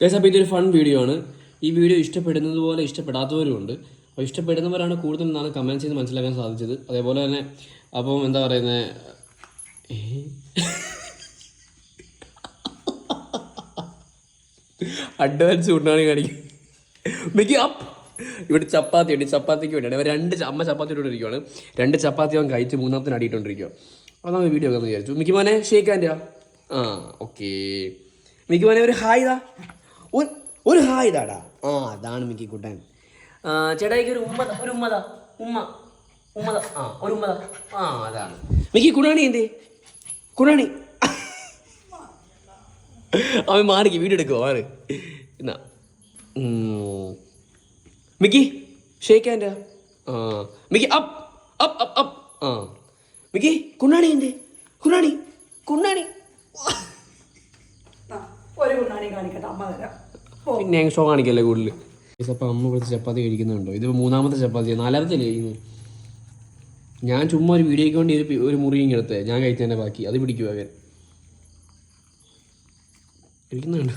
Guys അപ്പോൾ ഇതൊരു fun video ആണ്. ഈ വീഡിയോ ഇഷ്ടപ്പെടുന്നത് പോലെ ഇഷ്ടപ്പെടാത്തവരും ഉണ്ട്. അപ്പോൾ ഇഷ്ടപ്പെടുന്നവരാണ് കൂടുതൽ നാളെ കമന്റ് ചെയ്ത് മനസ്സിലാക്കാൻ സാധിച്ചത്. അതേപോലെ തന്നെ അപ്പം എന്താ പറയുന്നത് അഡ്വാൻസ് കൊണ്ടാണ് കാണിക്കും മിക്കി അപ്പ് ഇവിടെ ചപ്പാത്തി ഉണ്ട്. ചപ്പാത്തിക്ക് വേണ്ടിയാണ്. രണ്ട് അമ്മ ചപ്പാത്തി ഇട്ടുകൊണ്ടിരിക്കുകയാണ് രണ്ട് ചപ്പാത്തി അവൻ കഴിച്ച് മൂന്നാമത്തിന് അടിയിട്ടുകൊണ്ടിരിക്കുക അപ്പോൾ നമ്മൾ വീഡിയോ ഒക്കെ വിചാരിച്ചു. മിക്കി മോനെ ഷേക്ക് ആൻഡിയാ ആ ഓക്കെ മിക്കി മോനെ ഒരു ഹായ് ഒരു ഒരു ഹായ് ഇതാടാ. ആ അതാണ് മിക്കി കുട്ടൻ. ചേട്ടായിക്ക് ഒരു ഉമ്മ ഒരു ഉമ്മതാ. ഉമ്മ ഉമ്മത. ആ ഒരു ഉമ്മത. ആ അതാണ്. മിക്കി കുണാണി എന്തേ? കുണാണി അവൻ മാറിക്ക് വീഡിയോ എടുക്കുമോ മാറ്. എന്നാ. മിക്കി ഷേക്ക് ആ. Mickey up up up up ആ. മിക്കി കുണ്ണാണി എന്തേ? കുണ്ണാണി കുണ്ണാണി പിന്നെ ഞങ്ങൾ ഷോ കാണിക്കല്ലേ കൂടുതൽ അപ്പം അമ്മ ഇവിടുത്തെ ചപ്പാത്തി കഴിക്കുന്നുണ്ടോ? ഇത് മൂന്നാമത്തെ ചപ്പാത്തി നാലാമത്തെ കഴിക്കുന്നത്? ഞാൻ ചുമ്മാ ഒരു വീഡിയോയ്ക്ക് വേണ്ടി ഒരു ഒരു മുറിയും എടുത്തേ ഞാൻ കഴിച്ചതിന്റെ ബാക്കി. അത് പിടിക്കുക കഴിക്കുന്നുണ്ട്?